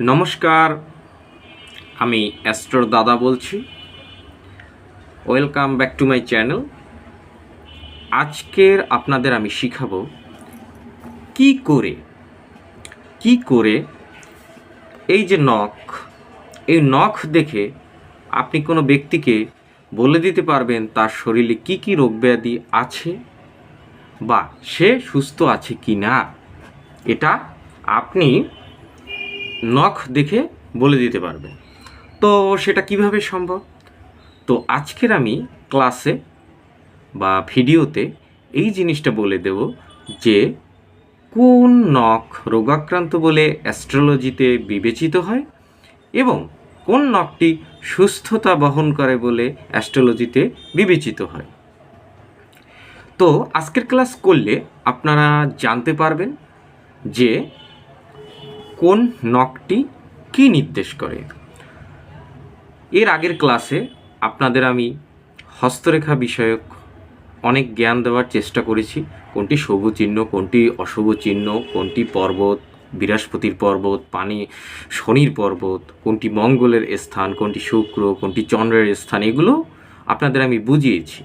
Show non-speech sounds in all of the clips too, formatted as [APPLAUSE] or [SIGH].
নমস্কার, আমি অ্যাস্ট্রোর দাদা বলছি। Welcome back to my channel. আজকের আপনাদের আমি শিখাবো কি করে কি করে এই যে নখ, এই নখ দেখে আপনি কোনো ব্যক্তিকে বলে দিতে পারবেন তার শরীরে কি কি রোগ ব্যাধি আছে বা সে সুস্থ আছে কি না। এটা আপনি নখ দেখে বলে দিতে পারবে। তো সেটা কীভাবে সম্ভব? তো আজকের আমি ক্লাসে বা ভিডিওতে এই জিনিসটা বলে দেব যে কোন নখ রোগাক্রান্ত বলে অ্যাস্ট্রোলজিতে বিবেচিত হয় এবং কোন নখটি সুস্থতা বহন করে বলে অ্যাস্ট্রোলজিতে বিবেচিত হয়। তো আজকের ক্লাস করলে আপনারা জানতে পারবেন যে কোন নখটি কি নির্দেশ করে? এর আগের ক্লাসে আপনাদের আমি হস্তরেখা বিষয়ক অনেক জ্ঞান দেওয়ার চেষ্টা করেছি। কোনটি শুভ চিহ্ন, কোনটি অশুভ চিহ্ন, কোনটি পর্বত, বৃহস্পতির পর্বত, পানি, শনির পর্বত, কোনটি মঙ্গলের স্থান, কোনটি শুক্র, কোনটি চন্দ্রের স্থান, এগুলো আপনাদের আমি বুঝিয়েছি।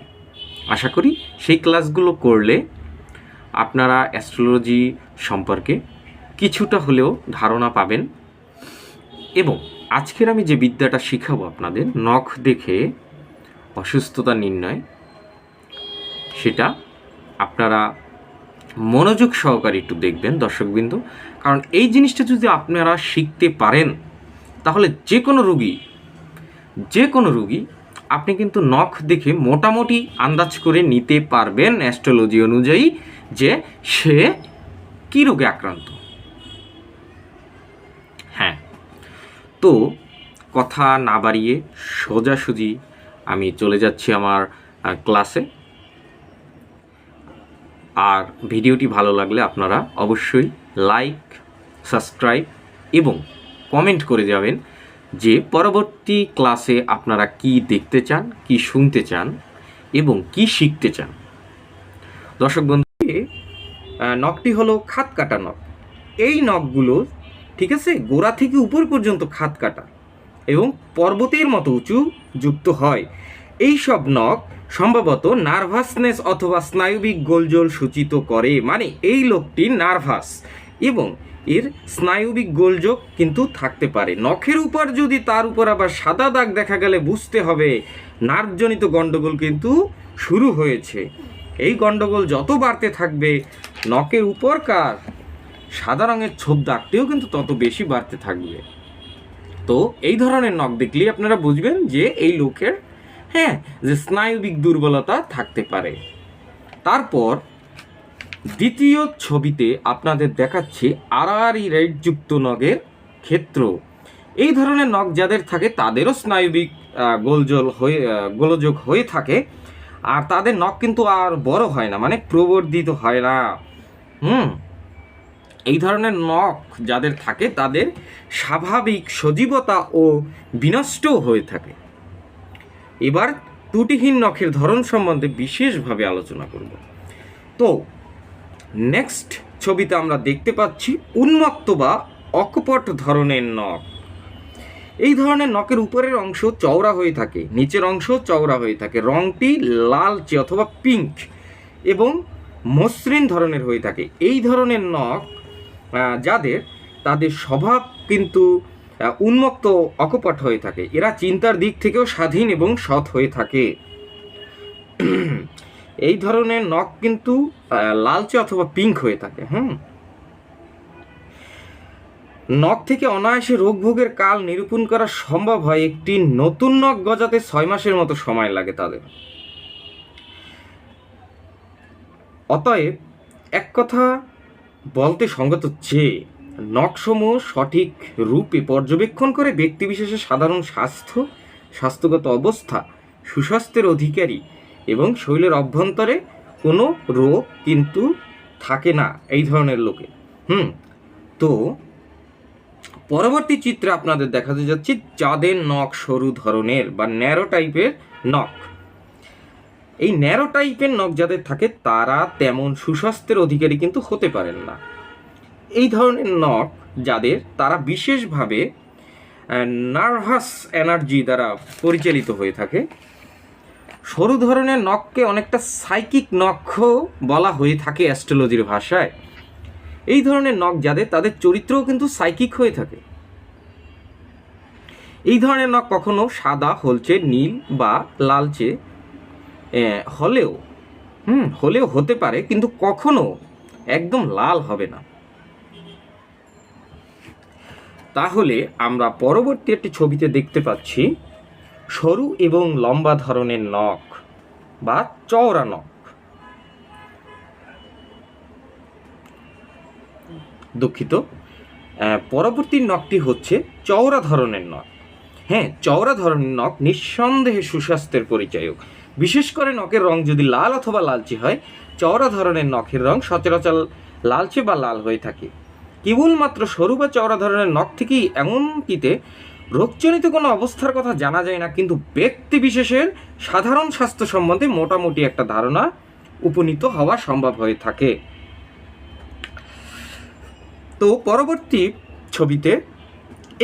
আশা করি সেই ক্লাসগুলো করলে আপনারা অ্যাস্ট্রোলজি সম্পর্কে কিছুটা হলেও ধারণা পাবেন। এবং আজকের আমি যে বিদ্যাটা শিখাবো আপনাদের, নখ দেখে অসুস্থতা নির্ণয়, সেটা আপনারা মনোযোগ সহকারে একটু দেখবেন দর্শকবৃন্দ। কারণ এই জিনিসটা যদি আপনারা শিখতে পারেন, তাহলে যে কোনো রুগী যে কোনো রুগী, আপনি কিন্তু নখ দেখে মোটামুটি আন্দাজ করে নিতে পারবেন অ্যাস্ট্রোলজি অনুযায়ী যে সে কী রোগে আক্রান্ত হ্যাঁ তো কথা না বাড়িয়ে সোজাসুজি আমি চলে যাচ্ছি আমার ক্লাসে। আর ভিডিওটি ভালো লাগলে আপনারা অবশ্যই লাইক, সাবস্ক্রাইব এবং কমেন্ট করে যাবেন যে পরবর্তী ক্লাসে আপনারা কি দেখতে চান, কি শুনতে চান এবং কি শিখতে চান। দর্শক বন্ধু নখটি হলো খাত কাটা নখ। এই নখগুলো ঠিক আছে? গোড়া থেকে উপর পর্যন্ত খাত কাটা এবং পর্বতের মতো উঁচু যুক্ত হয়। এই সব নখ সম্ভবত নার্ভাসনেস অথবা স্নায়বিক গোলজোল সূচিত করে। মানে এই লোকটি নার্ভাস এবং এর স্নায়বিক গোলযোগ কিন্তু থাকতে পারে। নখের উপর যদি তার উপর আবার সাদা দাগ দেখা গেলে বুঝতে হবে, নার্ভজনিত গণ্ডগোল কিন্তু শুরু হয়েছে। এই গণ্ডগোল যত বাড়তে থাকবে, নখের উপরকার সাদা রঙের ছোপ দাগটিও কিন্তু তত বেশি বাড়তে থাকবে। তো এই ধরনের নখ দেখলেই আপনারা বুঝবেন যে এই লোকের হ্যাঁ যে স্নায়ুবিক দুর্বলতা থাকতে পারে। তারপর দ্বিতীয় ছবিতে আপনাদের দেখাচ্ছি আড়াআড়ি রেডযুক্ত নখের ক্ষেত্র। এই ধরনের নখ যাদের থাকে তাদেরও স্নায়বিক গোলজল হয়ে গোলযোগ হয়ে থাকে। আর তাদের নখ কিন্তু আর বড় হয় না মানে প্রবর্ধিত হয় না। হুম। এই ধরনের নখ যাদের থাকে, তাদের স্বাভাবিক সজীবতা ও বিনষ্টও হয়ে থাকে। এবার ত্রুটিহীন নখের ধরন সম্বন্ধে বিশেষভাবে আলোচনা করব। তো নেক্সট ছবিতে আমরা দেখতে পাচ্ছি উন্মুক্ত বা অকপট ধরনের নখ। এই ধরনের নখের উপরের অংশ চওড়া হয়ে থাকে, নিচের অংশ চওড়া হয়ে থাকে, রংটি লালচে অথবা পিঙ্ক এবং মসৃণ ধরনের হয়ে থাকে। এই ধরনের নখ যাদের তাদের স্বভাব কিন্তু উন্মুক্ত, অকপট হয়ে থাকে। এরা চিন্তার দিক থেকেও স্বাধীন এবং সৎ হয়ে থাকে। [CLEARS THROAT] এই ধরনের নখ কিন্তু লালচে অথবা পিঙ্ক হয়ে থাকে, হুম? নখ থেকে অনায়াসে রোগ ভোগের কাল নিরূপণ করা সম্ভব হয় একটি নতুন নখ গজাতে ছয় মাসের মতো সময় লাগে তাদের। অতএব, এক কথা বলতে সঙ্গত যে নখসমূহ সঠিক রূপে পর্যবেক্ষণ করে ব্যক্তিবিশেষের সাধারণ স্বাস্থ্য, স্বাস্থ্যগত অবস্থা, সুস্বাস্থ্যের অধিকারী এবং শরীরের অভ্যন্তরে কোনো রোগ কিন্তু থাকে না এই ধরনের লোকে। হুম, তো পরবর্তী চিত্রে আপনাদের দেখাতে যাচ্ছি যাদের নখ সরু ধরনের বা ন্যারো টাইপের নখ। এই ন্যারো টাইপের নখ যাদের থাকে, তারা তেমন সুস্বাস্থ্যের অধিকারী কিন্তু হতে পারেন না। এই ধরনের নখ যাদের, তারা বিশেষভাবে নার্ভাস এনার্জি দ্বারা পরিচালিত হয়ে থাকে। সরু ধরনের নখকে অনেকটা সাইকিক নখ বলা হয়ে থাকে অ্যাস্ট্রোলজির ভাষায়। এই ধরনের নখ যাদের, তাদের চরিত্রও কিন্তু সাইকিক হয়ে থাকে। এই ধরনের নখ কখনো সাদা, হলচে, নীল বা লালচে হলেও হুম। হলেও হতে পারে কিন্তু কখনো একদম লাল হবে না। তাহলে আমরা পরবর্তী একটি ছবিতে দেখতে পাচ্ছি সরু এবং লম্বা ধরনের নখ বা চওড়া নখ। দুঃখিত। পরবর্তী নখটি হচ্ছে চওড়া ধরনের নখ। হ্যাঁ চওড়া ধরনের নখ নিঃসন্দেহে সুস্বাস্থ্যের পরিচায়ক। বিশেষ করে নখের রং যদি লাল অথবা লালচে হয়, চওড়া ধরনের নখের রং সচরাচর লালচে বা লাল হয়ে থাকে। কেবলমাত্র সরু বা চওড়া ধরনের নখ থেকেই এমনকিতে রোগজনিত কোনো অবস্থার কথা জানা যায় না, কিন্তু ব্যক্তি বিশেষের সাধারণ স্বাস্থ্য সম্বন্ধে মোটামুটি একটা ধারণা উপনীত হওয়া সম্ভব হয়ে থাকে। তো পরবর্তী ছবিতে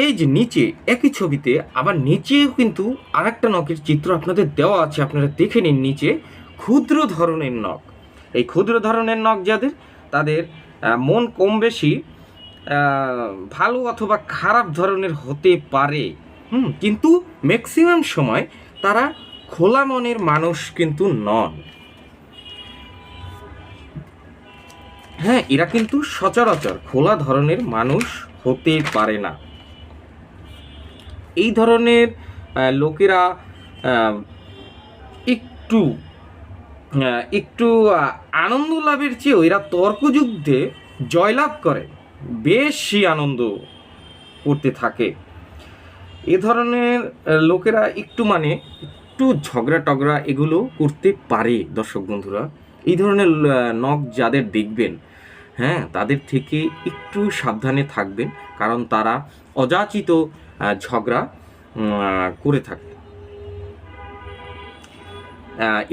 এই যে নিচে, একই ছবিতে আবার নিচেও কিন্তু আরেকটা নখের চিত্র আপনাদের দেওয়া আছে, আপনারা দেখে নিন নিচে, ক্ষুদ্র ধরনের নখ। এই ক্ষুদ্র ধরনের নখ যাদের, তাদের মন কম বেশি ভালো অথবা খারাপ ধরনের হতে পারে। হুম, কিন্তু ম্যাক্সিমাম সময় তারা খোলা মনের মানুষ কিন্তু নন। হ্যাঁ এরা কিন্তু সচরাচর খোলা ধরনের মানুষ হতে পারে না। এই ধরনের লোকেরা একটু একটু আনন্দ লাভের চেয়েও এরা তর্কযুদ্ধে জয়লাভ করে। বেশি আনন্দ করতে থাকে। এ ধরনের লোকেরা একটু মানে একটু ঝগড়া টগড়া এগুলো করতে পারে, দর্শক বন্ধুরা। এই ধরনের নখ যাদের দেখবেন হ্যাঁ তাদের থেকে একটু সাবধানে থাকবেন। কারণ তারা অযাচিত ঝগড়া করে থাকে।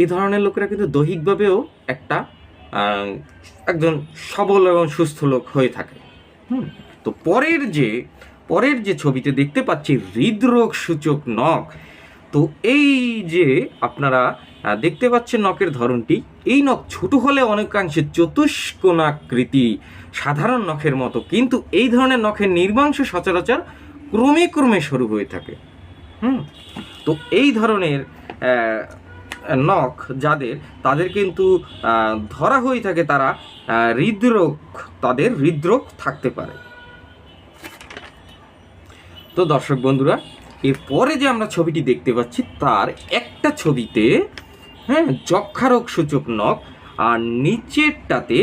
এই ধরনের লোকেরা কিন্তু দৈহিকভাবেও একটা একজন সবল এবং সুস্থ লোক হয়ে থাকে। হুম? তো পরের যে পরের যে ছবিতে দেখতে পাচ্ছি হৃদরোগ সূচক নখ, তো এই যে আপনারা দেখতে পাচ্ছেন নখের ধরনটি, এই নখ ছোট হলে অনেকাংশে চতুষ্কোণাকৃতি সাধারণ নখের মতো, কিন্তু এই ধরনের নখের নির্মাংস সচরাচর ক্রমে ক্রমে শুরু হয়ে থাকে। হুম? তো এই ধরনের নখ যাদের, তাদের কিন্তু ধরা হয়ে থাকে তারা হৃদরোগ, তাদের হৃদরোগ থাকতে পারে। তো দর্শক বন্ধুরা, এরপরে যে আমরা ছবিটি দেখতে পাচ্ছি, তার একটা ছবিতে হ্যাঁ যক্ষারোগ সূচক নখ আর নিচেরটাতে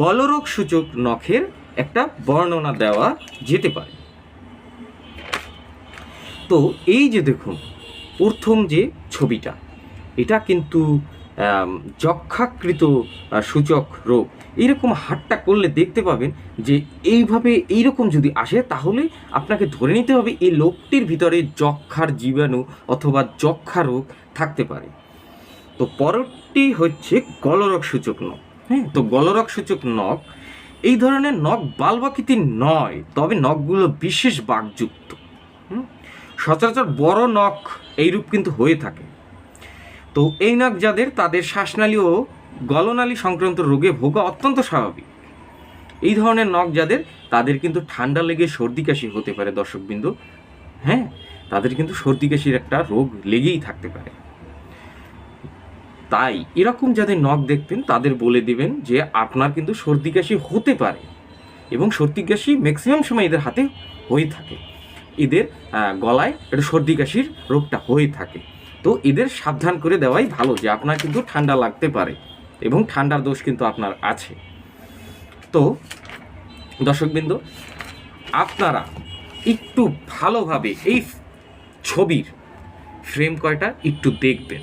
গলরোগ সূচক নখের একটা বর্ণনা দেওয়া যেতে পারে। তো এই যে দেখুন, প্রথম যে ছবিটা, এটা কিন্তু যক্ষাকৃত সূচক রোগ। এইরকম হাটটা করলে দেখতে পাবেন যে এইভাবে এইরকম যদি আসে, তাহলে আপনাকে ধরে নিতে হবে এই লোকটির ভিতরে যক্ষার জীবাণু অথবা যক্ষা রোগ থাকতে পারে। তো পরটি হচ্ছে গলরক সূচক নখ। হ্যাঁ তো গলরক সূচক নখ, এই ধরনের নখ বালবাকৃতির নয়, তবে নখগুলো বিশেষ বাঘযুক্ত হুম? সচরাচর বড় নখ এইরূপ কিন্তু হয়ে থাকে। তো এই নখ যাদের তাদের শ্বাসনালী ও গলনালী সংক্রান্ত রোগে ভোগা অত্যন্ত স্বাভাবিক। এই ধরনের নখ যাদের তাদের কিন্তু ঠান্ডা লেগে সর্দি কাশি হতে পারে দর্শকবৃন্দ। হ্যাঁ তাদের কিন্তু সর্দি কাশির একটা রোগ লেগেই থাকতে পারে। তাই এরকম যাদের নখ দেখতেন, তাদের বলে দিবেন যে আপনার কিন্তু সর্দি কাশি হতে পারে এবং সর্দি কাশি ম্যাক্সিমাম সময় এদের হাতে হয়ে থাকে। এদের গলায় একটু সর্দি কাশির রোগটা হয়ে থাকে। তো এদের সাবধান করে দেওয়াই ভালো যে আপনার কিন্তু ঠান্ডা লাগতে পারে এবং ঠান্ডার দোষ কিন্তু আপনার আছে। তো দর্শকবৃন্দ, আপনারা একটু ভালোভাবে এই ছবির ফ্রেম কয়টা একটু দেখবেন।